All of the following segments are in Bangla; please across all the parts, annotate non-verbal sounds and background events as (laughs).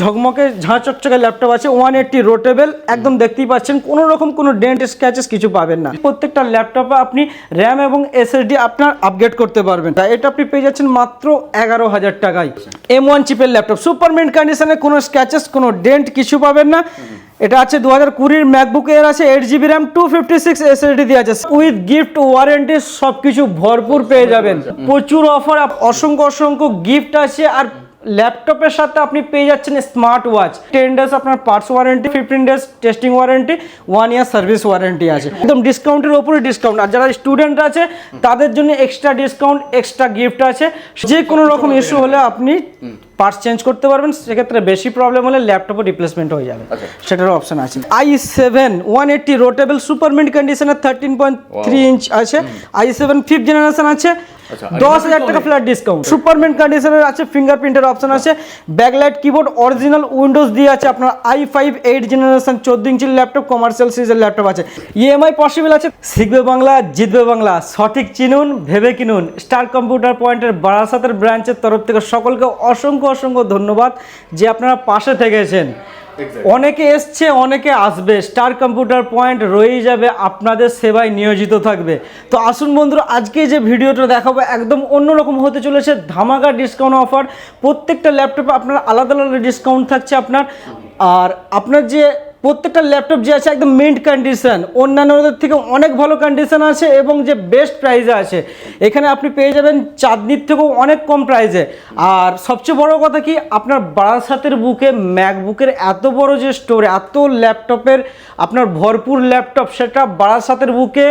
ঝকমকে ঝাঁ চকচকে ল্যাপটপ আছে ওয়ান এইটটি রোটেবল একদম দেখতেই পাচ্ছেন, কোনো রকম কোনো ডেন্ট স্ক্র্যাচেস কিছু পাবেন না। প্রত্যেকটা ল্যাপটপে আপনি র্যাম এবং এসএসডি আপনার আপগ্রেড করতে পারবেন। এটা আপনি পেয়ে যাচ্ছেন মাত্র এগারো হাজার টাকায়। এম ওয়ান চিপের ল্যাপটপ সুপার মিন্ট কন্ডিশনে কোনো স্ক্র্যাচেস কোনো ডেন্ট কিছু পাবেন না। এটা আছে দু হাজার কুড়ির ম্যাকবুক এর আছে eight GB RAM two fifty six SSD দিয়ে আছে। উইথ গিফট ওয়ারেন্টি সব কিছু ভরপুর পেয়ে যাবেন। প্রচুর অফার অসংখ্য অসংখ্য গিফট আছে, আর ল্যাপটপের সাথে আপনি পেয়ে যাচ্ছেন স্মার্ট ওয়াচ টেন ডেজ আপনার parts warranty fifteen days testing warranty one year service warranty আছে। একদম ডিসকাউন্টের ওপরে ডিসকাউন্ট আর যারা স্টুডেন্ট আছে, তাদের জন্য এক্সট্রা ডিসকাউন্ট এক্সট্রা গিফট আছে। যে কোনো রকম ইস্যু হলে আপনি পার্টস চেঞ্জ করতে পারবেন সেক্ষেত্রে বেশি প্রবলেম হলে ল্যাপটপও রিপ্লেসমেন্ট হয়ে যাবে। সেটারও অপশন আছে। I seven one eighty rotatable super mint কন্ডিশনের থার্টিন পয়েন্ট থ্রি ইঞ্চ আছে। আই সেভেন ফিফথ জেনারেশন আছে। আচ্ছা, দশ হাজার টাকা ফ্ল্যাট ডিসকাউন্ট সুপারমিন্ট কন্ডিশনের আছে ফিঙ্গারপ্রিন্টের অপশন আছে। ব্যাকলাইট কিবোর্ড অরিজিনাল উইন্ডোজ দিয়ে আছে আপনার আই ফাইভ এইট জেনারেশন চোদ্দ ইঞ্চির ল্যাপটপ কমার্শিয়াল সিরিজের ল্যাপটপ আছে। ইএমআই পসিবল আছে? শিখবে বাংলা জিতবে বাংলা। সঠিক চিনুন ভেবে কিনুন। স্টার কম্পিউটার পয়েন্টের বারাসাতের ব্রাঞ্চের তরফ থেকে সকলকে অসংখ্য অসংখ্য ধন্যবাদ যে আপনারা পাশে থেকেছেন। অনেকে এসছে অনেকে আসবে। স্টার কম্পিউটার পয়েন্ট রয়েই যাবে আপনাদের সেবায় নিয়োজিত থাকবে। তো আসুন বন্ধুরা আজকে যে ভিডিওটা দেখাবো একদম অন্যরকম হতে চলেছে ধামাকা ডিসকাউন্ট অফার। প্রত্যেকটা ল্যাপটপে আপনার আলাদা আলাদা ডিসকাউন্ট থাকছে আপনার। আর আপনার যে প্রত্যেকটা ল্যাপটপ যে আছে একদম মিন্ট কন্ডিশন অন্যান্যদের থেকে অনেক ভালো কন্ডিশন আছে এবং যে বেস্ট প্রাইসে আছে। এখানে আপনি পেয়ে যাবেন চাঁদনির থেকেও অনেক কম প্রাইসে আর সবচেয়ে বড় কথা কি আপনার বারাসাতের বুকে ম্যাকবুকের এত বড় যে স্টোর এত ল্যাপটপের আপনার ভরপুর ল্যাপটপ সেটা বারাসাতের বুকে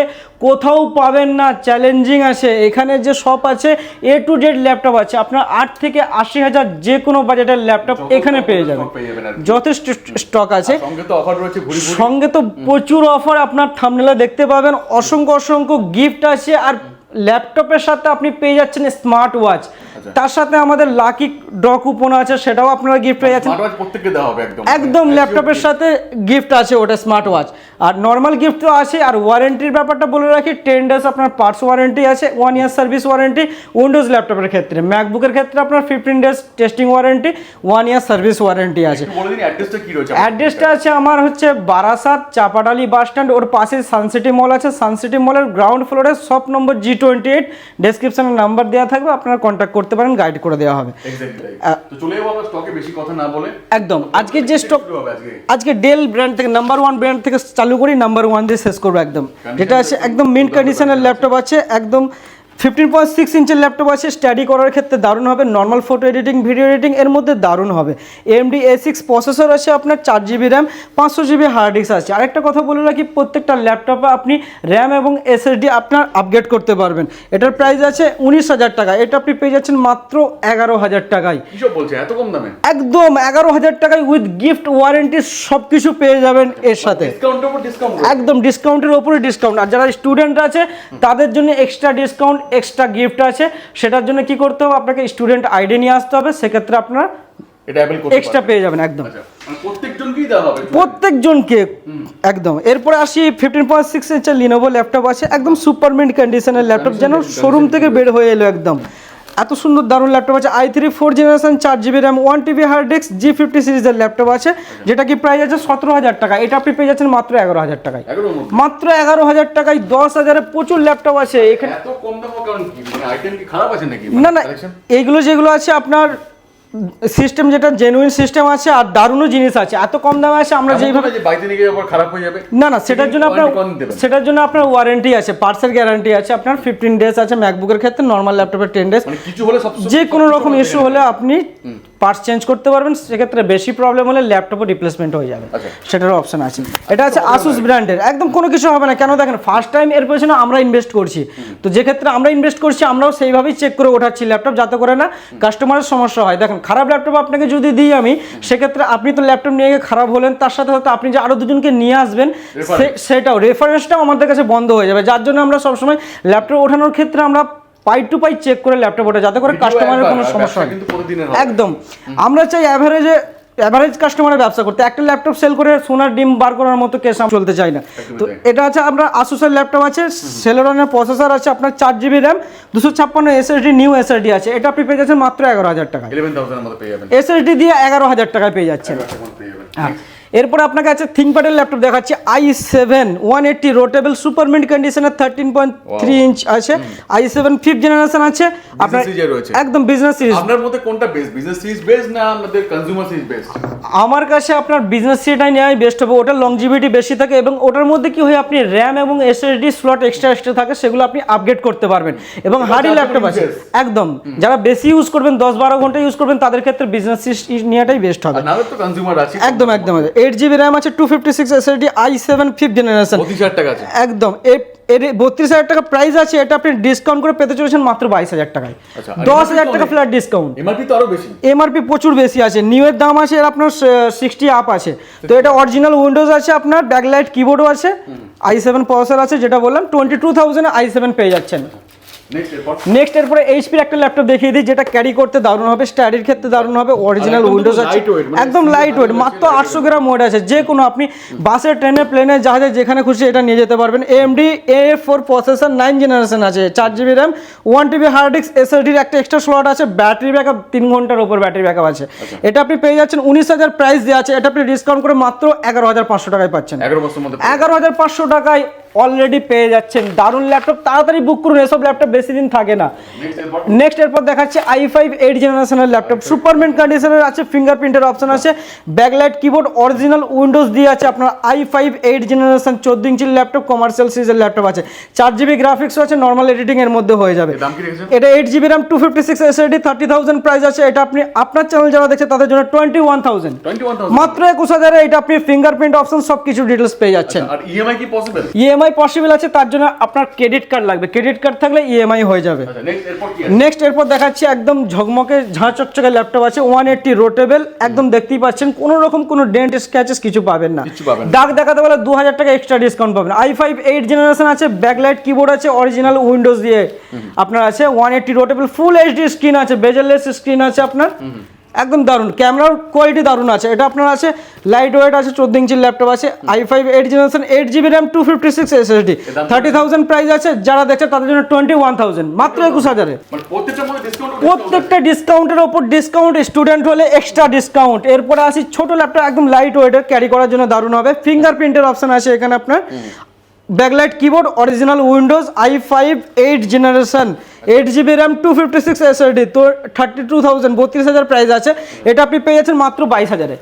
কোথাও পাবেন না চ্যালেঞ্জিং আছে। এখানে যে শপ আছে এ টু জেড ল্যাপটপ আছে। আপনার আট থেকে আশি হাজার যে কোনো বাজেটের ল্যাপটপ এখানে পেয়ে যাবেন। যথেষ্ট স্টক আছে। অফার রয়েছে সঙ্গে তো প্রচুর অফার, আপনার থামনেলা দেখতে পাবেন। অসংখ্য অসংখ্য গিফট আছে আর ল্যাপটপের সাথে আপনি পেয়ে যাচ্ছেন স্মার্ট ওয়াচ আচ্ছা। তার সাথে আমাদের লাকি ড্র কুপন আছে সেটাও আপনারা গিফট পেয়ে যাচ্ছেন। ওয়াচ একদম। ল্যাপটপের সাথে গিফট আছে ওটা স্মার্ট ওয়াচ আর নর্মাল গিফট তো আছে আর ওয়ারেন্টির ব্যাপারটা বলে রাখি টেন ডেজ আপনার পার্টস ওয়ারেন্টি আছে one year service warranty Windows ল্যাপটপের ক্ষেত্রে। ম্যাকবুকের ক্ষেত্রে আপনার fifteen days testing warranty one year service warranty আছে। অ্যাড্রেসটা আছে আমার হচ্ছে বারাসাত চাপাডালি বাস স্ট্যান্ড ওর পাশে সানসিটি মল আছে। সানসিটি মলের গ্রাউন্ড ফ্লোরে সব নম্বর জি টোয়েন্টি এইট ডেসক্রিপশনে নাম্বার দেওয়া থাকবে আপনারা কন্ট্যাক্ট করতে পারেন গাইড করে দেওয়া হবে। একদম। আজকে যে স্টক আজকে। আজকে ডেল ব্র্যান্ড থেকে নাম্বার ওয়ান ব্র্যান্ড থেকে চালু করি নাম্বার ওয়ান দিয়ে শেষ করব একদম। যেটা আছে একদম মিন্ট কন্ডিশনের ল্যাপটপ আছে একদম ফিফটিন পয়েন্ট সিক্স ইঞ্চের ল্যাপটপ আছে স্টাডি করার ক্ষেত্রে দারুণ হবে normal photo editing video editing এর মধ্যে দারুণ হবে। এমডি এ সিক্স প্রসেসর আছে আপনার চার জিবি র্যাম পাঁচশো জিবি হার্ড ডিস্ক আছে। আরেকটা কথা বলে রাখি প্রত্যেকটা ল্যাপটপে আপনি র্যাম এবং এসএসডি আপনার আপগ্রেড করতে পারবেন। এটার প্রাইস আছে উনিশ হাজার টাকা। এটা আপনি পেয়ে যাচ্ছেন মাত্র এগারো হাজার টাকায়। বলছে? এত কম দামে? একদম এগারো হাজার টাকায় উইথ গিফট ওয়ারেন্টি সব কিছু পেয়ে যাবেন এর সাথে। ডিসকাউন্ট একদম ডিসকাউন্টের ওপরে ডিসকাউন্ট আর যারা স্টুডেন্ট আছে তাদের জন্য এক্সট্রা ডিসকাউন্ট এক্সট্রা গিফট আছে সেটার জন্য কি করতে হবে? আপনাকে স্টুডেন্ট আইডি নিয়ে আসতে হবে সেক্ষেত্রে আপনারা এটা অ্যাপেল করতে এক্সট্রা পেয়ে যাবেন একদম। আচ্ছা মানে প্রত্যেকজনকে একদম। এরপরে আসি ফিফটিন পয়েন্ট সিক্স ইঞ্চের লিনোভো ল্যাপটপ আছে একদম সুপারমেন্ট কন্ডিশনের ল্যাপটপ যেন শোরুম থেকে বের হয়ে এলো একদম। এত সুন্দর দারুণ ল্যাপটপ আছে। আই থ্রি ফোর জেনারেশন চার GB RAM one TB hard disk G fifty সিরিজের ল্যাপটপ আছে যেটা কি প্রাইস আছে সতেরো হাজার টাকা এটা আপনি পেয়ে যাচ্ছেন মাত্র এগারো হাজার টাকায়। মাত্র এগারো হাজার টাকায় দশ হাজারে প্রচুর ল্যাপটপ আছে। এখানে মানে না না? এইগুলো যেগুলো আছে আপনার সিস্টেম যেটা জেনুইন সিস্টেম আছে আর দারুণও জিনিস আছে। এত কম দামে আছে আমরা যেভাবে যেইভাবে বাড়িতে নিয়ে গিয়ে খারাপ হয়ে যাবে? না না সেটার জন্য আপনার। সেটার জন্য আপনার ওয়ারেন্টি আছে পার্সেল গ্যারান্টি আছে আপনার ফিফটিন ডেজ আছে ম্যাকবুকের ক্ষেত্রে নর্মাল ল্যাপটপের টেন ডেজ মানে কিছু হলে সব যে কোনো রকম ইস্যু হলে আপনি পার্টস চেঞ্জ করতে পারবেন সেক্ষেত্রে বেশি প্রবলেম হলে ল্যাপটপও রিপ্লেসমেন্ট হয়ে যাবে। আচ্ছা। সেটারও অপশন আছে। এটা আছে আসুস ব্র্যান্ডের একদম কোনো কিছু হবে না। কেন দেখেন ফার্স্ট টাইম এর পেছনে আমরা ইনভেস্ট করছি। তো যে ক্ষেত্রে আমরা ইনভেস্ট করছি আমরাও সেইভাবেই চেক করে ওঠাচ্ছি ল্যাপটপ যাতে করে না কাস্টমারের সমস্যা হয়। দেখেন খারাপ ল্যাপটপ আপনাকে যদি দিই আমি সেক্ষেত্রে আপনি তো ল্যাপটপ নিয়ে গিয়ে খারাপ হলেন তার সাথে সাথে আপনি যে আরও দুজনকে নিয়ে আসবেন সে- সেটাও রেফারেন্সটাও আমাদের কাছে বন্ধ হয়ে যাবে। যার জন্য আমরা সবসময় ল্যাপটপ ওঠানোর ক্ষেত্রে আমরা পাই টু পাই চেক করে ল্যাপটপ ওঠে যাতে করে কাস্টমারের কোনো সমস্যা হয়। একদম। আমরা চাই অ্যাভারেজে অ্যাভারেজ কাস্টমারের ব্যবসা করতে। একটা ল্যাপটপ সেল করে সোনার ডিম বার করার মতো কেস আম চলতে চাই না। তো এটা আছে আমরা আসুসের ল্যাপটপ আছে সেলেরনের প্রসেসর আছে আপনার চার জিবি র্যাম দুশো ছাপ্পান্ন এসএসডি নিউ এসএসডি আছে। এটা আপনি পেয়ে যাচ্ছেন মাত্র এগারো হাজার যাবেন। এসএসডি দিয়ে এগারো হাজার টাকায় পেয়ে যাচ্ছেন। হ্যাঁ। এরপর আপনাকে আছে থিঙ্কপ্যাডের ল্যাপটপ দেখাচ্ছি i seven one eighty rotatable super mint কন্ডিশনের থার্টিন পয়েন্ট থ্রি ইঞ্চ আছে আই সেভেন ফিফথ জেনারেশন আছে আপনার একদম বিজনেস সিরিজ আপনার মধ্যে কোনটা বেস্ট বিজনেস সিরিজ বেস্ট না আমাদের কনজিউমার সিরিজ বেস্ট আমার কাছে আপনার বিজনেস সিটাই নেওয়াই বেস্ট হবে ওটার লংজিভিটি বেশি থাকে এবং ওটার মধ্যে কি হয় আপনি র্যাম এবং এসএসডি স্লট এক্সট্রা এক্সট্রা থাকে সেগুলো আপনি আপগ্রেড করতে পারবেন এবং হার্ডি ল্যাপটপ আছে। একদম। যারা বেশি ইউজ করবেন দশ বারো ঘণ্টা ইউজ করবেন তাদের ক্ষেত্রে বিজনেস সিরিজ নেওয়াটাই বেস্ট হবে। একদম একদম। এইট জিবি র্যাম আছে two fifty six SSD i seven fifth generation একদম। এর বত্রিশ হাজার টাকা প্রাইস আছে এটা আপনি ডিসকাউন্ট করে পেতে চলেছেন মাত্র বাইশ হাজার টাকায়। আচ্ছা, দশ হাজার টাকা ফ্ল্যাট ডিসকাউন্ট এমআরপি তো আরও বেশি। এমআরপি প্রচুর বেশি আছে। নিউ এর দাম আছে এর আপনার সিক্সটি আপ আছে। তো এটা অরিজিনাল উইন্ডোজ আছে আপনার ব্যাকলাইট কিবোর্ডও আছে। আই সেভেন প্রসেসর আছে যেটা বললাম twenty two thousand i seven পেয়ে যাচ্ছেন। নেক্সট এরপর? এইচপির একটা ল্যাপটপ দেখিয়ে দিই যেটা ক্যারি করতে দারুণ হবে স্টাডির ক্ষেত্রে দারুণ হবে অরিজিনাল উইন্ডোজ আছে। মানে একদম লাইট ওয়েট মাত্র আটশো গ্রাম ওয়েট আছে যে কোনো আপনি বাসে ট্রেনে প্লেনে জাহাজে যেখানে খুশি এটা নিয়ে যেতে পারবেন। AMD A four processor nine generation আছে চার GB RAM one TB hard disk এসএসডির একটা এক্সট্রা স্লট আছে ব্যাটারি ব্যাকআপ তিন ঘণ্টার উপর ব্যাটারি ব্যাকআপ আছে। এটা আপনি পেয়ে যাচ্ছেন উনিশ হাজার প্রাইস দেওয়া আছে এটা আপনি ডিসকাউন্ট করে মাত্র এগারো হাজার পাঁচশো টাকায় পাচ্ছেন। এগারো হাজার পাঁচশো টাকায় অলরেডি পেয়ে যাচ্ছেন। দারুণ ল্যাপটপ তাড়াতাড়ি বুক করুন এসব ল্যাপটপ বেশি দিন থাকে না। নেক্সট এরপর? দেখাচ্ছে আই ফাইভ এইট জেনারেশনের ল্যাপটপ সুপারমেন্ট কন্ডিশনের আছে ফিঙ্গারপ্রিন্টের অপশন আছে ব্যাকলাইট কিবোর্ড অরিজিনাল উইন্ডোজ দিয়ে আছে আপনার আই ফাইভ এইট জেনারেশন চোদ্দ ইঞ্চির ল্যাপটপ কমার্শিয়াল সিরিজের ল্যাপটপ আছে। চার জিবি গ্রাফিক্সও আছে নর্মাল এডিটিং এর মধ্যে হয়ে যাবে। এটা eight GB RAM two fifty six SSD thirty thousand price আছে এটা আপনি আপনার চ্যানেল যারা দেখছে তাদের জন্য টোয়েন্টি ওয়ান থাউজেন্ড মাত্র একুশ হাজারে এটা আপনি ফিঙ্গারপ্রিন্ট অপশন সব কিছু ডিটেলস পেয়ে যাচ্ছেন। আর ইএমআই কি পসিবল ইএমআই পসিবল আছে তার জন্য আপনার ক্রেডিট কার্ড লাগবে। ক্রেডিট কার্ড থাকলে ইএমআই হয়ে যাবে। আচ্ছা নেক্সট এরপর নেক্সট এরপর দেখাচ্ছি একদম ঝকমকে ঝাঁ চকচকে ল্যাপটপ আছে ওয়ান এইটটি রোটেবল একদম দেখতেই পাচ্ছেন কোনো রকম কোনো ডেন্ট স্ক্র্যাচেস কিছু পাবেন না। দাগ দেখাতে বলে দু হাজার টাকা এক্সট্রা ডিসকাউন্ট পাবেন। আই ফাইভ এইট জেনারেশন আছে ব্যাকলাইট কিবোর্ড আছে অরিজিনাল উইন্ডোজ দিয়ে আপনার আছে one eighty rotatable full HD screen আছে বেজেললেস স্ক্রিন আছে আপনার। একদম দারুণ। ক্যামেরার কোয়ালিটি দারুণ আছে। এটা আপনার আছে লাইট ওয়েট আছে চোদ্দ ইঞ্চির ল্যাপটপ আছে i five eight generation eight GB RAM two fifty six SSD thirty thousand price আছে যারা দেখছে তাদের জন্য টোয়েন্টি ওয়ান থাউজেন্ড মাত্র একুশ হাজারে। মানে প্রত্যেকটা ডিসকাউন্টের ওপর ডিসকাউন্ট স্টুডেন্ট হলে এক্সট্রা ডিসকাউন্ট এরপরে আসি ছোট ল্যাপটপ একদম লাইট ওয়েটের ক্যারি করার জন্য দারুণ হবে। ফিঙ্গারপ্রিন্টের অপশন আছে এখানে আপনার। Backlight keyboard original Windows i five eight generation eight GB RAM two fifty six SSD তো থার্টি টু থাউজেন্ড বত্রিশ হাজার প্রাইস আছে। এটা আপনি পেয়ে যাচ্ছেন মাত্র বাইশ হাজারে।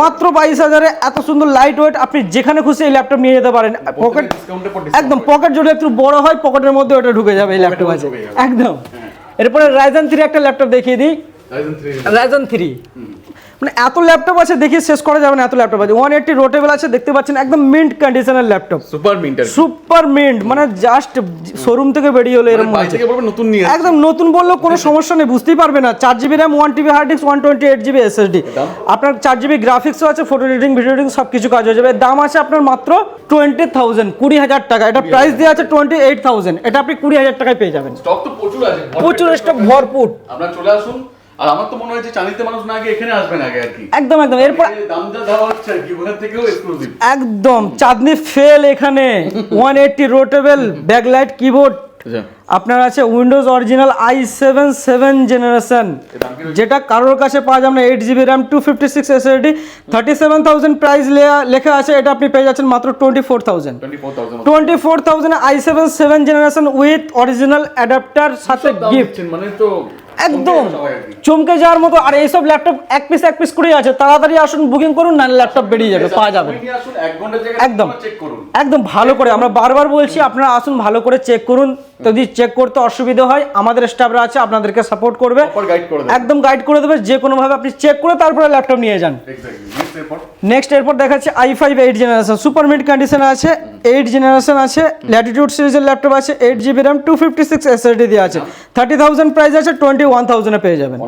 মাত্র বাইশ হাজারে এত সুন্দর লাইট ওয়েট আপনি যেখানে খুশি এই ল্যাপটপ নিয়ে যেতে পারেন। পকেট একদম পকেট যদি একটু বড় হয় পকেটের মধ্যে ওটা ঢুকে যাবে এই ল্যাপটপ আছে। একদম। এরপরে রাইজেন থ্রি একটা ল্যাপটপ দেখিয়ে দিই। রাইজেন 3 রাইজেন থ্রি মানে এত ল্যাপটপ আছে দেখিয়ে শেষ করা যাবে না এত ল্যাপটপ আছে। ওয়ান এইটটি রোটেবল আছে দেখতে পাচ্ছেন একদম মিন্ট কন্ডিশনের ল্যাপটপ সুপার মিন্টার সুপার মিন্ট মানে জাস্ট শোরুম থেকে বেরিয়ে হলো এরকম মনে থেকে বলবে নতুন নিয়ে একদম নতুন বললেও কোনো (laughs) সমস্যা নেই বুঝতেই পারবে না। চার GB RAM one TB hard disk one twenty eight GB SSD? আপনার চার জিবি গ্রাফিক্সও আছে ফটো এডিটিং ভিডিও এডিটিং সব কিছু কাজ হয়ে যাবে। দাম আছে আপনার মাত্র টোয়েন্টি থাউজেন্ড কুড়ি হাজার টাকা। এটা প্রাইস দেওয়া আছে টোয়েন্টি এইট থাউজেন্ড এটা আপনি কুড়ি হাজার টাকায় পেয়ে যাবেন। স্টক তো প্রচুর আছে প্রচুর স্টক ভরপুর। আপনারা চলে আসুন আর আমার তো মনে হয় যে চাঁদিতে মানুষ না গিয়ে এখানে আসবেন আগে আর কি। একদম একদম। এরপর দাম যা দেওয়া হচ্ছে আর কি ওখান থেকেও এক্সক্লুসিভ একদম। চাঁদনি ফেল এখানে। One eighty rotatable backlight keyboard আপনার আছে Windows original i seven seven generation? যেটা কারোর কাছে পাওয়া যাবে না। Eight GB RAM two fifty six SSD thirty seven thousand price লেখা আছে। এটা আপনি পেয়ে যাচ্ছেন মাত্র twenty four thousand twenty four thousand i seven seven generation with original adapter সাথে গিফট মানে তো একদম। চমকে যাওয়ার মতো আর এইসব ল্যাপটপ এক পিস এক পিস করেই আছে। তাড়াতাড়ি আসুন বুকিং করুন না ল্যাপটপ বেরিয়ে যাবে পাওয়া যাবে। একদম। একদম। ভালো করে। আমরা বারবার বলছি আপনারা আসুন ভালো করে চেক করুন। যদি চেক করতে অসুবিধা হয় আমাদের স্টাফরা আছে আপনাদেরকে সাপোর্ট করবে। একদম গাইড করে দেবে যে কোনোভাবে আপনি চেক করে তারপরে ল্যাপটপ নিয়ে যান। নেক্সট এরপর? দেখাচ্ছে i five eight generation super mint condition আছে এইট জেনারেশন আছে ল্যাটিটিউড সিরিজের ল্যাপটপ আছে eight GB RAM two fifty six SSD দিয়ে আছে। থার্টি থাউজেন্ড প্রাইস আছে টোয়েন্টি ওয়ান থাউজেন্ডে পেয়ে যাবেন।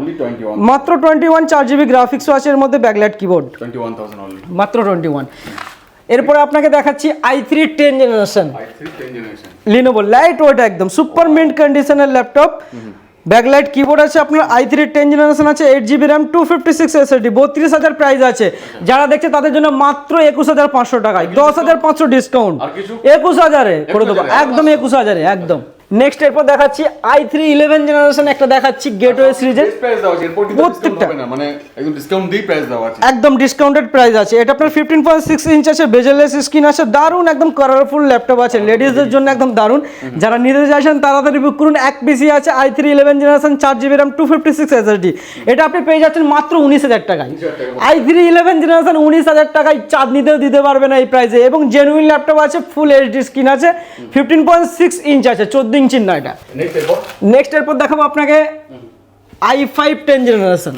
মাত্র টোয়েন্টি ওয়ান চার জিবি গ্রাফিক্সও আছে এর মধ্যে ব্যাকলাইট কিবোর্ড 21000 অনলি মাত্র টোয়েন্টি ওয়ান এরপরে আপনাকে দেখাচ্ছি i three ten generation i3 10 generation Lenovo lightweight একদম সুপার মিন্ট কন্ডিশনের ল্যাপটপ ব্যাকলাইট কিবোর্ড আছে আপনার আই থ্রি টেন জেনারেশন আছে eight GB RAM two fifty six SSD বত্রিশ হাজার প্রাইস আছে। যারা দেখছে তাদের জন্য মাত্র একুশ হাজার পাঁচশো টাকায় দশ হাজার পাঁচশো ডিসকাউন্ট আর কিছু? একুশ হাজারে করে দেবো। 21,000 একদম একুশ হাজারে একদম। নেক্সট এরপর দেখাচ্ছি আই থ্রি ইলেভেন জেনারেশন একটা দেখাচ্ছি গেটওয়ে সিরিজের প্রত্যেকটা। মানে একদম ডিসকাউন্ট দিয়ে প্রাইস দেওয়া আছে। একদম ডিসকাউন্টেড প্রাইস আছে। এটা আপনার ফিফটিন পয়েন্ট সিক্স ইঞ্চ আছে বেজেলেস স্ক্রিন আছে দারুণ একদম কালারফুল ল্যাপটপ আছে। লেডিসদের জন্য একদম দারুণ। যারা নিতে চাইছেন তাড়াতাড়ি বুক করুন। এক পিসি আছে আই থ্রি ইলেভেন জেনারেশন চার GB RAM two fifty six SSD এটা আপনি পেয়ে যাচ্ছেন মাত্র উনিশ হাজার টাকায়। 19,000 টাকা। আই থ্রি ইলেভেন জেনারেশন উনিশ হাজার টাকায় চাঁদনিতেও দিতে পারবে না এই প্রাইসে এবং জেনুইন ল্যাপটপ আছে ফুল এইচডি স্ক্রিন আছে ফিফটিন পয়েন্ট সিক্স ইঞ্চ আছে চোদ্দ ইঞ্চির চিহ্ন এটা। নেক্সট এরপর? নেক্সট এরপর দেখাবো আপনাকে i five ten generation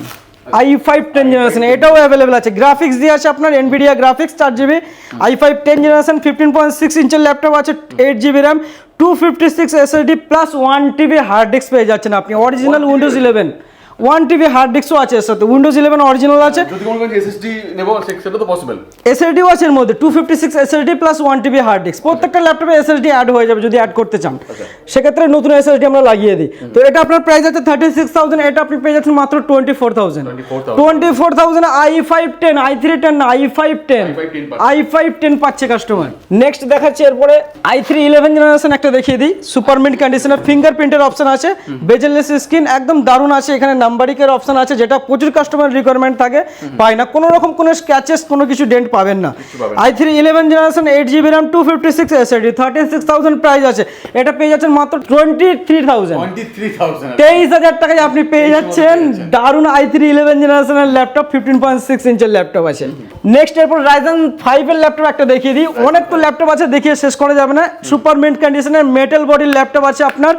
i five ten generation এটাও অ্যাভেলেবেল আছে। গ্রাফিক্স দিয়ে আছে আপনার এনভিডিয়া গ্রাফিক্স চার GB i five ten generation fifteen point six ইঞ্চের laptop আছে eight GB RAM two fifty six SSD plus one TB hard disk পেয়ে যাচ্ছেন আপনি। Original Windows eleven one TB hard ডিস্কও আছে এর সাথে। উইন্ডোজ ইলেভেন অরিজিনাল আছে। যদি কোনো এসএসডি নেব সেটা তো পসিবল এসএসডিও আছে এর মধ্যে। Two fifty six SSD plus one TB hard disk প্রত্যেকটা ল্যাপটপে এসএসডি অ্যাড হয়ে যাবে যদি অ্যাড করতে চান। সেক্ষেত্রে নতুন এসএসডি আমরা লাগিয়ে দিই। তো এটা আপনার প্রাইস আছে থার্টি সিক্স থাউজেন্ড এটা আপনি পেয়ে যাচ্ছেন মাত্র twenty four thousand twenty four thousand i five ten i three ten i five ten i5 10 পাচ্ছে। আই ফাইভ টেন পাচ্ছে কাস্টমার নেক্সট দেখাচ্ছি এরপরে আই থ্রি ইলেভেন জেনারেশন একটা দেখিয়ে দিই। সুপারমিন্ট কন্ডিশনের ফিঙ্গারপ্রিন্টের অপশন আছে। বেজেললেস স্ক্রিন একদম দারুণ আছে এখানে নাম্বারিকের অপশন আছে যেটা প্রচুর কাস্টমার রিকোয়ারমেন্ট থাকে পায় না। কোনো রকম কোনো স্ক্র্যাচেস কোনো কিছু ডেন্ট পাবেন না। I three eleven generation eight GB RAM two fifty six SSD thirty six thousand price আছে। এটা পেয়ে যাচ্ছেন মাত্র টোয়েন্টি থ্রি থাউজেন্ড তেইশ হাজার টাকায় আপনি পেয়ে যাচ্ছেন দারুণ আই থ্রি ইলেভেন জেনারেশনের ল্যাপটপ ফিফটিন পয়েন্ট সিক্স ইঞ্চের ল্যাপটপ আছে। নেক্সট এরপর রাইজেন ফাইভের ল্যাপটপ একটা দেখিয়ে দিই। অনেক তো ল্যাপটপ আছে দেখিয়ে শেষ করা যাবে না। সুপার মিন্ট কন্ডিশনের মেটাল বডির ল্যাপটপ আছে আপনার।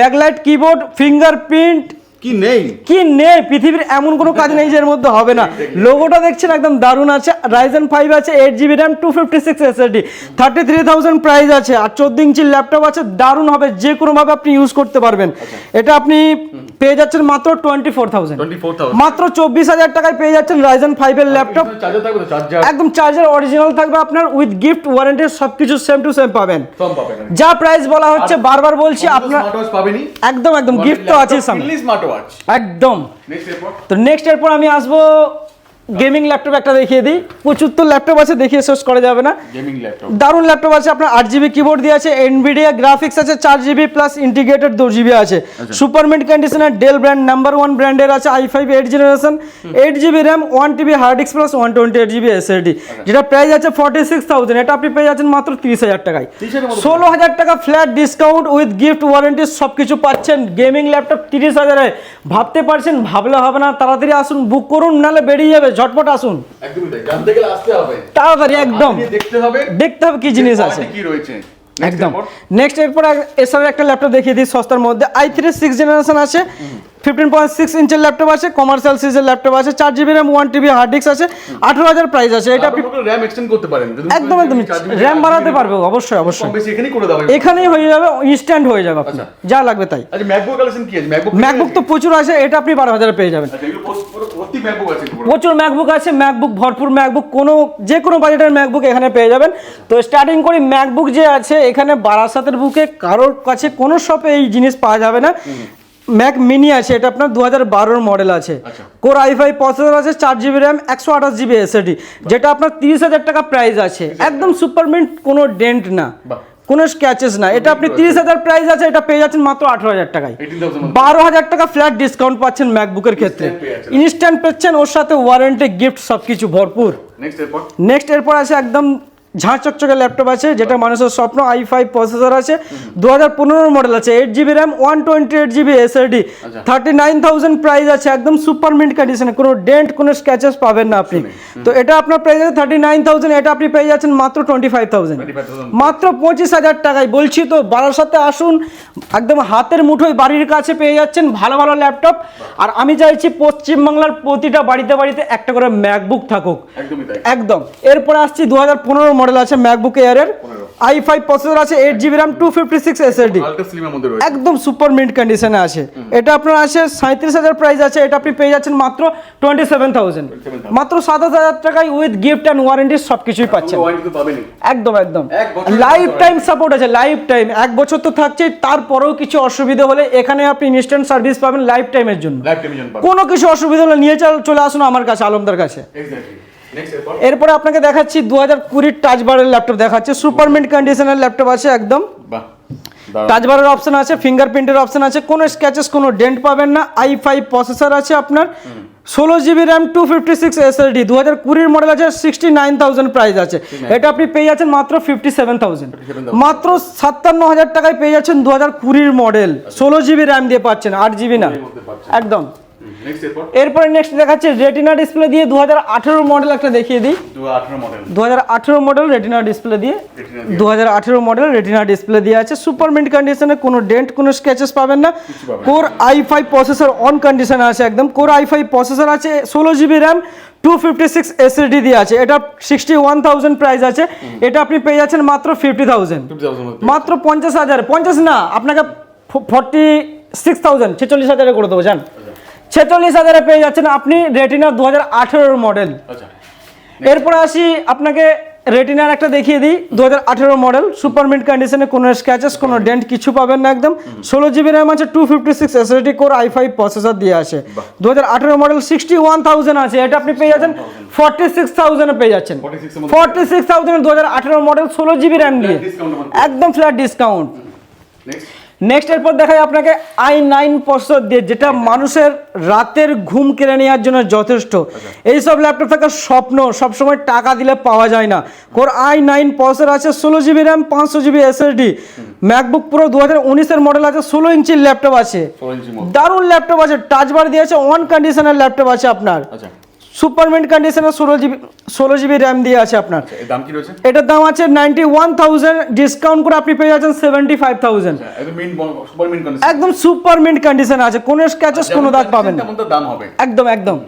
ব্যাকলাইট কিবোর্ড ফিঙ্গারপ্রিন্ট কি নেই? কি নেই? পৃথিবীর এমন কোনো কাজ (laughs) নেই যে এর মধ্যে হবে না। লোগোটা দেখছেন একদম দারুণ আছে। রাইজেন ফাইভ আছে eight GB RAM two fifty six SSD thirty three thousand price আছে আর চোদ্দ ইঞ্চির ল্যাপটপ আছে দারুণ হবে যে কোনোভাবে আপনি ইউজ করতে পারবেন। এটা আপনি পেয়ে যাচ্ছেন মাত্র টোয়েন্টি ফোর থাউজেন্ড মাত্র চব্বিশ হাজার টাকায় পেয়ে যাচ্ছেন রাইজেন ফাইভের ল্যাপটপ একদম চার্জার অরিজিনাল থাকবে আপনার উইথ গিফট ওয়ারেন্টি সবকিছু সেম টু সেম পাবেন। যা প্রাইস বলা হচ্ছে বারবার বলছি আপনার একদম একদম গিফট তো আছে সামনে। একদম। তো নেক্সট এরপর আমি আসব গেমিং ল্যাপটপ একটা দেখিয়ে দিই। প্রচুর তো ল্যাপটপ আছে দেখিয়ে শেষ করা যাবে না। Gaming laptop. দারুণ ল্যাপটপ আছে আপনার আট জিবি কিবোর্ড দিয়ে আছে এনভিডিয়া গ্রাফিক্স আছে চার জিবি প্লাস ইন্টিগ্রেটেড দু জিবি আছে। সুপারমেন্ট কন্ডিশনের ডেল ব্র্যান্ড নাম্বার ওয়ান ব্র্যান্ডের আছে i five eight generation eight GB RAM one TB hard disk plus one twenty eight GB SSD যেটা প্রাইস আছে ফর্টি সিক্স থাউজেন্ড এটা আপনি পেয়ে যাচ্ছেন মাত্র তিরিশ হাজার টাকায়। 30,000 এর মধ্যে ষোলো হাজার টাকা flat discount with gift warranty সব কিছু পাচ্ছেন। গেমিং ল্যাপটপ তিরিশ হাজারে। ভাবতে পারছেন ভাবলে হবে না তাড়াতাড়ি আসুন বুক করুন নাহলে বেরিয়ে যাবে। ঝটপট আসুন। তাড়াতাড়ি একদম। দেখতে হবে দেখতে হবে কি জিনিস আছে। কি রয়েছে। একদম? নেক্সট এরপর এসবের একটা ল্যাপটপ দেখিয়ে দিই সস্তার মধ্যে। আই থ্রি সিক্স জেনারেশন আছে। ফিফটিন পয়েন্ট সিক্স ইঞ্চের ল্যাপটপ আছে কমার্শিয়াল সিরিজের ল্যাপটপ আছে চার GB RAM one TB hard disk আছে আঠারো হাজার প্রাইস আছে। এটা আপনি র্যাম এক্সটেন্ড করতে পারেন। একদম একদম র্যাম বাড়াতে পারবে অবশ্যই অবশ্যই। এখানেই করে দেওয়া এখানেই হয়ে যাবে ইনস্ট্যান্ট হয়ে যাবে আপনার যা লাগবে তাই। আচ্ছা ম্যাকবুক কালেকশন কি আছে? ম্যাকবুক ম্যাকবুক তো প্রচুর আছে এটা আপনি বারো হাজারে পেয়ে যাবেন। আচ্ছা প্রচুর ম্যাকবুক আছে ম্যাকবুক ভরপুর ম্যাকবুক কোনো যে কোনো বাজেটের ম্যাকবুক এখানে পেয়ে যাবেন। তো স্টার্টিং করি ম্যাকবুক যে আছে এখানে বারাসাতের বুকে কারোর কাছে কোনো শপে এই জিনিস পাওয়া যাবে না। ম্যাক মিনি আছে এটা আপনার দু হাজার বারোর মডেল আছে। কোর আই ফাই প্রসেসর আছে চার জিবি র্যাম একশো আঠাশ জিবি এসএডি যেটা আপনার তিরিশ হাজার টাকা প্রাইস আছে। একদম সুপারমিন্ট কোনো ডেন্ট না। কোনো স্ক্যাচেস না। এটা আপনি তিরিশ হাজার প্রাইস আছে এটা পেয়ে যাচ্ছেন মাত্র আঠারো হাজার টাকায়। বারো হাজার টাকা ফ্ল্যাট ডিসকাউন্ট পাচ্ছেন ম্যাকবুকের ক্ষেত্রে। ইনস্ট্যান্ট পাচ্ছেন ওর সাথে ওয়ারেন্টি গিফট সব কিছু ভরপুর। নেক্সট এরপর? নেক্সট এরপর আছে একদম ঝাঁ চকচকে ল্যাপটপ আছে যেটা মানুষের স্বপ্ন আই ফাইভ প্রসেসর আছে দু হাজার পনেরো মডেল আছে eight GB RAM one twenty eight GB SSD. Thirty nine thousand price আছে একদম সুপার মিন্ট কন্ডিশনে কোনো ডেন্ট কোনো স্ক্যাচেস পাবেন না আপনি। তো এটা আপনার প্রাইস আছে থার্টি নাইন থাউজেন্ড এটা আপনি পেয়ে যাচ্ছেন মাত্র টোয়েন্টি ফাইভ থাউজেন্ড মাত্র পঁচিশ হাজার টাকায়। বলছি তো বারাসাতে আসুন একদম হাতের মুঠোয় বাড়ির কাছে পেয়ে যাচ্ছেন ভালো ভালো ল্যাপটপ। আর আমি চাইছি পশ্চিমবাংলার প্রতিটা বাড়িতে বাড়িতে একটা করে ম্যাকবুক থাকুক। একদম। এরপরে আসছি দু হাজার পনেরো মডেল আছে ম্যাকবুক এয়ারের আই ফাইভ প্রসেসর আছে eight GB RAM two fifty six SSD একদম সুপার মিন্ট কন্ডিশনে আছে। এটা আপনার আছে সাঁত্রিশ হাজার প্রাইস আছে এটা আপনি পেয়ে যাচ্ছেন মাত্র টোয়েন্টি সেভেন থাউজেন্ড মাত্র সাতাশ হাজার টাকায় উইথ গিফট অ্যান্ড ওয়ারেন্টি সব কিছুই পাচ্ছেন একদম একদম। লাইফ টাইম সাপোর্ট আছে লাইফ টাইম এক বছর তো থাকছেই তারপরেও কিছু অসুবিধা হলে এখানে আপনি ইনস্ট্যান্ট সার্ভিস পাবেন লাইফ টাইমের জন্য। কোনো কিছু অসুবিধা হলে নিয়ে চলে আসুন আমার কাছে আলমদার কাছে। এরপর আপনাকে দেখাচ্ছি দু হাজার কুড়ির টাচ বারের ল্যাপটপ দেখাচ্ছে। সুপার মিন্ট কন্ডিশনের ল্যাপটপ আছে একদম। টাচ বারের অপশন আছে ফিঙ্গারপ্রিন্টের অপশন আছে কোনো স্ক্যাচেস কোনো ডেন্ট পাবেন না। আই ফাইভ প্রসেসর আছে আপনার। ষোলো GB RAM two fifty six SSD দু হাজার কুড়ির মডেল আছে সিক্সটি নাইন থাউজেন্ড প্রাইস আছে। এটা আপনি পেয়ে যাচ্ছেন মাত্র ফিফটি সেভেন থাউজেন্ড মাত্র সাতান্ন হাজার টাকায় পেয়ে যাচ্ছেন দু হাজার কুড়ির মডেল ষোলো জিবি র্যাম দিয়ে পাচ্ছেন আট জিবি না। একদম। এরপর? নেক্সট দেখাচ্ছে রেটিনা ডিসপ্লে দিয়ে দু হাজার আঠেরো মডেল একটা দেখিয়ে দিই। দু হাজার আঠেরো মডেল রেটিনা ডিসপ্লে দিয়ে। দু হাজার আঠেরো মডেল রেটিনা ডিসপ্লে দিয়ে আছে। সুপার মিন্ট কন্ডিশনে কোনো ডেন্ট কোনো স্ক্যাচেস পাবেন না। Core i five processor on কন্ডিশনে আছে একদম। কোর আই ফাইভ প্রসেসর আছে ষোলো GB RAM two fifty six SSD দিয়ে আছে। এটা সিক্সটি ওয়ান থাউজেন্ড প্রাইস আছে। এটা আপনি পেয়ে যাচ্ছেন মাত্র ফিফটি থাউজেন্ড মাত্র পঞ্চাশ হাজার। পঞ্চাশ না আপনাকে ফর্টি সিক্স থাউজেন্ড ছেচল্লিশ হাজারে করে দেবো জান। ছেচল্লিশ হাজারে পেয়ে যাচ্ছেন আপনি রেটিনা দু হাজার মডেল। এরপর আসি আপনাকে রেটিনার একটা দেখিয়ে দিই দু হাজার আঠেরো মডেল সুপার মিন্ট কন্ডিশনে কোনো স্ক্যাচেস কোনো ডেন্ট কিছু পাবেন না একদম। ষোলো জিবি র্যাম আছে two fifty six SSD core i five processor দিয়ে আছে দু হাজার আঠেরো মডেল সিক্সটি ওয়ান থাউজেন্ড আছে এটা আপনি পেয়ে যাচ্ছেন ফর্টি সিক্স থাউজেন্ডে পেয়ে যাচ্ছেন। 46 এর মধ্যে। ফর্টি সিক্স থাউজেন্ড দু হাজার আঠেরো মডেল ষোলো জিবি র্যাম দিয়ে। একদম ফ্ল্যাট ডিসকাউন্ট নেক্সট এরপর দেখায় আপনাকে আই নাইন প্রসেসর দিয়ে যেটা মানুষের রাতের ঘুম কেড়ে নেওয়ার জন্য যথেষ্ট। এইসব ল্যাপটপ থাকার স্বপ্ন সবসময় টাকা দিলে পাওয়া যায় না। কোর আই নাইন প্রসেসর আছে ষোলো জিবি র্যাম পাঁচশো জিবি এসএসডি ম্যাকবুক পুরো দু হাজার উনিশের মডেল আছে ষোলো ইঞ্চির ল্যাপটপ আছে। দারুণ ল্যাপটপ আছে টাচবার দিয়ে আছে ওয়ান কন্ডিশনের ল্যাপটপ আছে আপনার। সুপারমেন্ট কন্ডিশনের ষোলো জিবি ষোলো জিবি র্যাম দিয়ে আছে আপনার। আচ্ছা, দাম কি রয়েছে? এটার দাম আছে নাইনটি ওয়ান থাউজেন্ড ডিসকাউন্ট করে আপনি পেয়ে যাচ্ছেন সেভেন্টি ফাইভ থাউজেন্ড। আচ্ছা, একদম super mint condition mint condition আছে কোনো স্ক্যাচেস কোনো দাগ পাবেন না। দাম হবে। একদম একদম।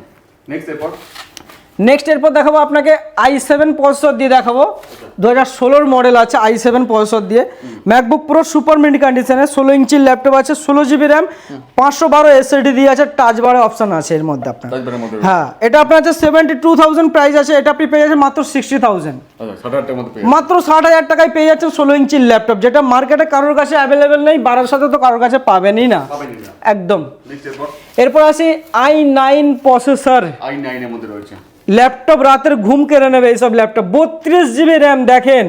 নেক্সট এরপর? নেক্সট এরপর দেখাবো আপনাকে আই সেভেন প্রসেসর দিয়ে দেখাবো। দু হাজার ষোলোর মডেল আছে আই সেভেন প্রসেসর দিয়ে। ম্যাকবুক পুরো সুপার মিন্ট কন্ডিশনে ষোলো ইঞ্চির ল্যাপটপ আছে ষোলো জিবি র্যাম পাঁচশো বারো এসএসডি দিয়ে আছে টাচ বারো অপশন আছে এর মধ্যে আপনার। হ্যাঁ এটা আপনার আছে সেভেন্টি টু থাউজেন্ড প্রাইস আছে এটা আপনি পেয়ে যাচ্ছেন মাত্র সিক্সটি থাউজেন্ড আচ্ছা পেয়ে মাত্র ষাট হাজার টাকায় পেয়ে যাচ্ছেন ষোলো ইঞ্চির ল্যাপটপ যেটা মার্কেটে কারোর কাছে অ্যাভেলেবেল নেই বারার সাথে তো কারোর কাছে পাবেনই না। একদম। এরপর? এরপর আসি আই নাইন প্রসেসর আই নাইনের মধ্যে রয়েছে। ল্যাপটপ রাতের ঘুম কেড়ে নেবে এইসব ল্যাপটপ। বত্রিশ জিবি র্যাম দেখেন।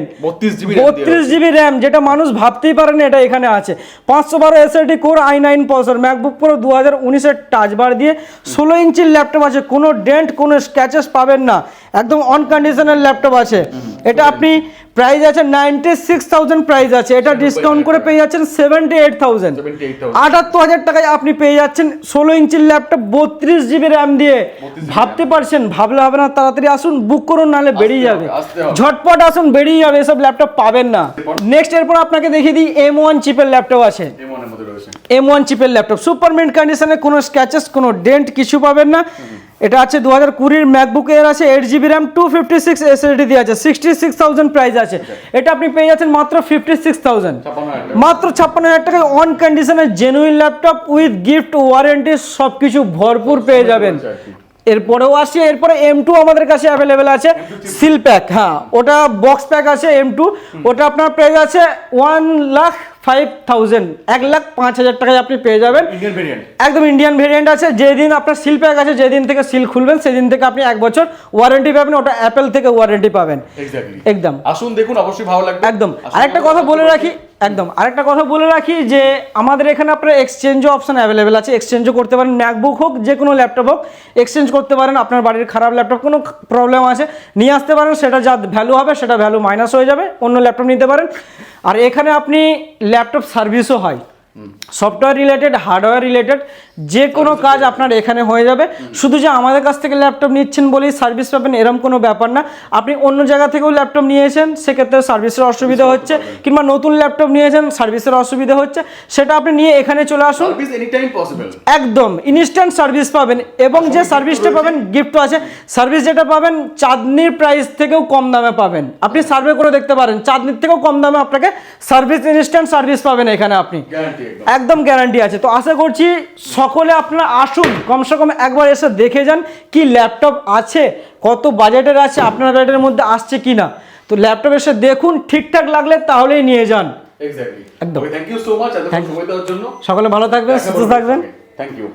বত্রিশ জিবি র্যাম যেটা মানুষ ভাবতেই পারে না এটা এখানে আছে। পাঁচশো বারো SSD core i nine processor MacBook Pro দু হাজার উনিশের টাচ বার দিয়ে ষোলো ইঞ্চির ল্যাপটপ আছে। কোনো ডেন্ট কোনো স্ক্যাচেস পাবেন না। একদম অন কন্ডিশনের ল্যাপটপ আছে এটা আপনি প্রাইস আছে নাইনটি সিক্স থাউজেন্ড প্রাইস আছে। এটা ডিসকাউন্ট করে পেয়ে যাচ্ছেন সেভেন্টি এইট থাউজেন্ড আটাত্তর হাজার টাকায় আপনি পেয়ে যাচ্ছেন ষোলো ইঞ্চির ল্যাপটপ বত্রিশ জিবি র্যাম দিয়ে। ভাবতে পারছেন ভাবলে হবে না তাড়াতাড়ি আসুন বুক করুন নাহলে বেরিয়ে যাবে। ঝটপট আসুন বেরিয়ে যাবে এসব ল্যাপটপ পাবেন না। নেক্সট এরপর আপনাকে দেখিয়ে দিই এম ওয়ান চিপের ল্যাপটপ আছে। এম ওয়ান চিপের ল্যাপটপ সুপার মিন্ট কন্ডিশনে কোনো স্ক্যাচেস কোনো ডেন্ট কিছু পাবেন না। এটা আছে দু হাজার কুড়ির ম্যাকবুক এর আছে eight GB RAM two fifty six SSD দিয়ে আছে সিক্সটি সিক্স থাউজেন্ড প্রাইস আছে। এটা আপনি পেয়ে যাচ্ছেন মাত্র ফিফটি সিক্স থাউজেন্ড মাত্র ছাপ্পান্ন হাজার টাকায় অন কন্ডিশনের genuine laptop with gift warranty সব কিছু ভরপুর পেয়ে যাবেন। এরপরেও আসি এরপরে এম টু আমাদের কাছে অ্যাভেলেবেল আছে। সিল প্যাক হ্যাঁ ওটা বক্স প্যাক আছে এম টু ওটা আপনার প্রাইস আছে ওয়ান লাখ ফাইভ থাউজেন্ড এক লাখ পাঁচ হাজার টাকায় আপনি পেয়ে যাবেন। একদম ইন্ডিয়ান ভেরিয়েন্ট আছে। যেদিন আপনার সিল প্যাক আছে যেদিন থেকে সিল খুলবেন সেদিন থেকে আপনি এক বছর ওয়ারেন্টি পাবেন ওটা অ্যাপেল থেকে ওয়ারেন্টি পাবেন। একদম। আসুন দেখুন অবশ্যই ভালো লাগবে। একদম। আরেকটা কথা বলে রাখি একদম। আরেকটা কথা বলে রাখি যে আমাদের এখানে আপনার এক্সচেঞ্জও অপশান অ্যাভেলেবেল আছে। এক্সচেঞ্জও করতে পারেন ম্যাকবুক হোক, যে কোনো ল্যাপটপ হোক এক্সচেঞ্জ করতে পারেন। আপনার বাড়ির খারাপ ল্যাপটপ কোনো প্রবলেম আছে, নিয়ে আসতে পারেন। সেটা যা ভ্যালু হবে, সেটা ভ্যালু মাইনাস হয়ে যাবে। অন্য ল্যাপটপ নিতে পারেন। আর এখানে আপনি ল্যাপটপ সার্ভিসও হয়। সফটওয়্যার রিলেটেড হার্ডওয়্যার রিলেটেড যে কোনো কাজ আপনার এখানে হয়ে যাবে। শুধু যে আমাদের কাছ থেকে ল্যাপটপ নিচ্ছেন বলেই সার্ভিস পাবেন এরকম কোনো ব্যাপার না। আপনি অন্য জায়গা থেকেও ল্যাপটপ নিয়েছেন সেক্ষেত্রে সার্ভিসের অসুবিধা হচ্ছে। কিংবা নতুন ল্যাপটপ নিয়েছেন সার্ভিসের অসুবিধা হচ্ছে। সেটা আপনি নিয়ে এখানে চলে আসুন। একদম ইনস্ট্যান্ট সার্ভিস পাবেন। এবং যে সার্ভিসটা পাবেন গিফটও আছে। সার্ভিস যেটা পাবেন চাঁদনির প্রাইস থেকেও কম দামে পাবেন। আপনি সার্ভে করে দেখতে পারেন। চাঁদনির থেকেও কম দামে আপনাকে সার্ভিস ইনস্ট্যান্ট সার্ভিস পাবেন এখানে আপনি। একদম। গ্যারান্টি আছে। তো আশা করছি সকলে আপনারা আসুন কমসে কম একবার এসে দেখে যান কি ল্যাপটপ আছে কত বাজেটের আছে আপনার বাজেটের মধ্যে আসছে কি না তো ল্যাপটপ এসে দেখুন ঠিকঠাক লাগলে তাহলেই নিয়ে যান। একদম। থ্যাংক ইউ সো মাচ সকলে ভালো থাকবেন সুস্থ থাকবেন। Thank you